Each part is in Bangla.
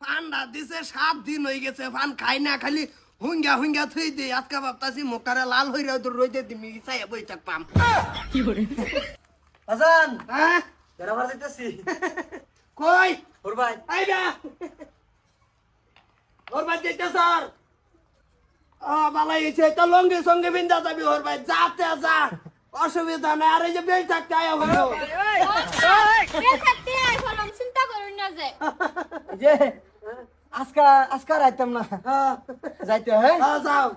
ঠান্ডা দিছে সাত দিন হয়ে গেছে ফান খাই না খালি হুঙ্গা হুঙ্গা থুই দে। আজকে ভাবতাছি মুখটারে লাল হই হয়ে তো রইতে দিমি চাই বই থাকপাম হাসান হ্যাঁ? বেড়াবার যাইতেছি। কই? ওর ভাই। আইবা ওর ভাই যেতে স্যার। ও ভালো হয়েছে তো লঙ্গি সঙ্গে বিন্দা যাবি ওর ভাই। যাতে যা অসুবিধা নাই আর এই যে বেল থাকতে আয়া হলো। বেল থাকতে আই বললাম চিন্তা করুন না যে। যে আজকা আজকা রাইতাম না হ্যাঁ যাইতে হ্যাঁ হ্যাঁ, যাও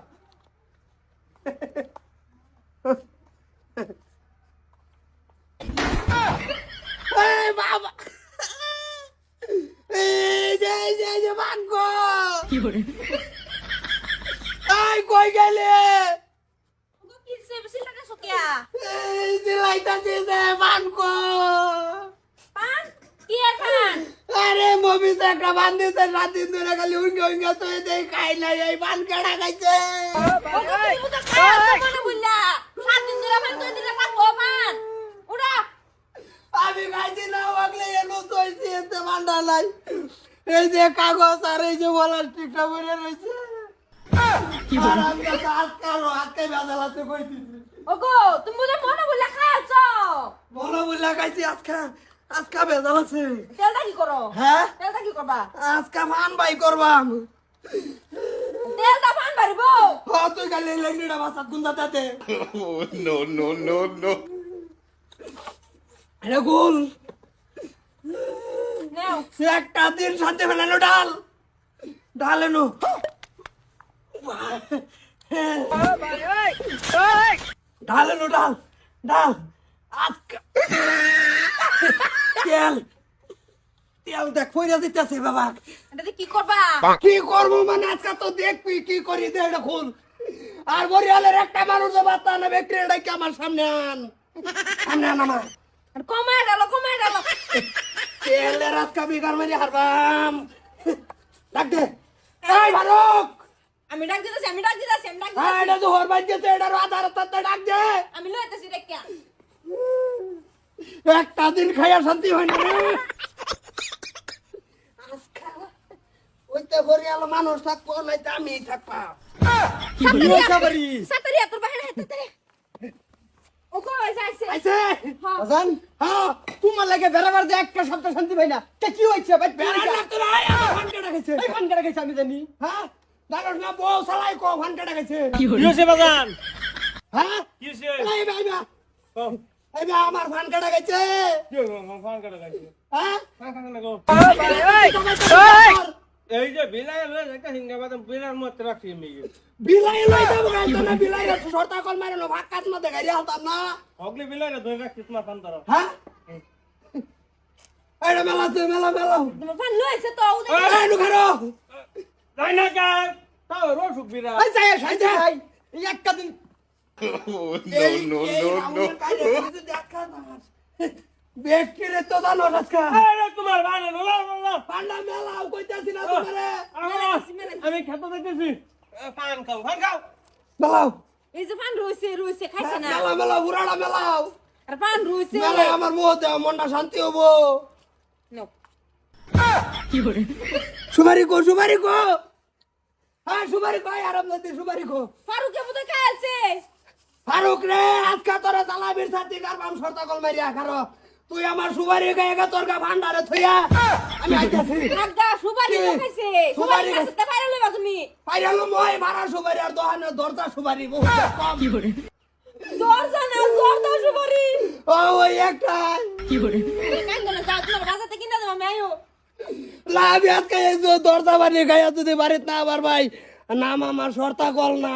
এই বাবা এই যে এই যে এই যে মানকো এই কই গেলে কি সে চিন্তা করছো কিয়া এই যে লাইতাছে যে মানকো পান কি আর পান মবিতে একটা বান দিতে রাত দিন ধরে খালি উঙ্গে উঙ্গে তো দেই খাই না এই বান কেডা খাইছে? ও তো তুমি তো খাওয়া মনে বললা সাত দিন ধরে পান তুই দিলে পান ও পান উড়া আমি খাইছি না ওগলে এলো তৈছি এতে বান্ডা নাই। এই যে কাগজ আর এই যে বলার টিকটা বেড়ে রয়েছে তো আজকাল আজকে বেজালাতে কই দিছি ওগো তুমি মনে বললা খাওয়াছো বলো বললা খাইছি আজকে। আজকে বেজাল আছে। তেলটা কি করো? হ্যাঁ? তেলটা কি করবা? আজকে মান বাই করবাম। তেলটা পান বাড়িব? হ তুই খালি লেংড়িটা বাসাত গুন্দা তাতে। Oh, no, no, no, no. আরে গুল। নেও। একটা দিন শান্তি ফেলানো ডাল। ডাল এনো। ডাল এনো ডাল ডাল। আজকে তেল। তেল দেখ পয়রা দিতেছে বাবা। এটাতে কি করবা? কি করব মানে আজকে তো দেখবি কি করি দে এটা খুল। আর বরিয়ালের একটা মানুষ বার্তা না ব্যক্তি কি আমার সামনে আন? সামনে আন আমার। আর কমায় ডালো কমায় ডালো। তেলের আজকে বিকার মারি হারবাম। ডাক দে। এই ভারক আমি ডাক দিতেছি আমি ডাক দিতেছি আমি ডাক হ্যাঁ দিতেছি। এটা তো হরবাই দিয়েছে এটার আধার তাতে ডাক দে। আমি লইতেছি রেখিয়া একটা দিন খাইয়া শান্তি হয় না মানুষ থাকব আমি থাকবা। হাসান হ্যাঁ। তোমার লাগে বেড়াবার যে একটা সপ্তাহ শান্তি পাই না। তা কি হয়েছে? আমি জানি। হ্যাঁ? জানোস না বউ সালাই কো ফান কেটে কি হয়েছে? বাজান? হ্যাঁ? কি হয়েছে? এই ভাই বা এই বা আমার ফান কেটে গেছে। ফান কাটা গেছে। হ্যাঁ তোর এই যে বিলাই লয়ে একটা হিঙ্গা বাদাম বিলার আমি। বিলাই লই যাব গাইতো না বিলাই রে সরতা কল মারে না ভাকাত না দেখাই হালতাম না। অগলি বিলাই ধরে রাখছি তোমার ফান ধরো। হ্যাঁ? মেলা মেলা মেলা। ফান লইছে তো এই না কা তাও রসুক বিরা এই যাই যাই একটা দিন no, no, no, no. ব্যক্তিরে তো জানো আজকা। আরে তোমার বানে লো লো পান্ডা মেলাও কইতাছি না তোমারে। আমি খেতে দেখতেছি। ফান খাও ফান খাও। মেলাও এই যে ফান রইছে রইছে খাইছে না। মেলা মেলা বুড়াটা মেলাও আর ফান রইছে। মেলা আমার মুহ দেও মনটা শান্তি হব। নাও সুপারি কো সুপারি কো হ্যাঁ সুপারি কো আরাম নদী সুপারি কো ফারুকে বুঝে খাইছে ফারুক রে আজকা তোরা তালাবির সাথে কারবাম সরতা কল মারিয়া খারো? তুই আমার সুপারি গায়ে গা তোর গা ভান্ডারে থইয়া। আমি আইতাছি। আগদা সুবারি কি? খাইছে সুবারি? খাইছে বাইরে লইবা তুমি। পাইরালো মই মারা সুপারি আর দোহানে দরজা সুপারি বহুত কম। দরজা না দরজা সুবারি ও ওই একটা। কান্দো না যাও তোমার বাজাতে কিনা দেবো আমি আইও। লাভ আজকে এই দরজা বানিয়ে গায়ে যদি বাড়িতে না আবার ভাই নাম আমার সর্তা কল না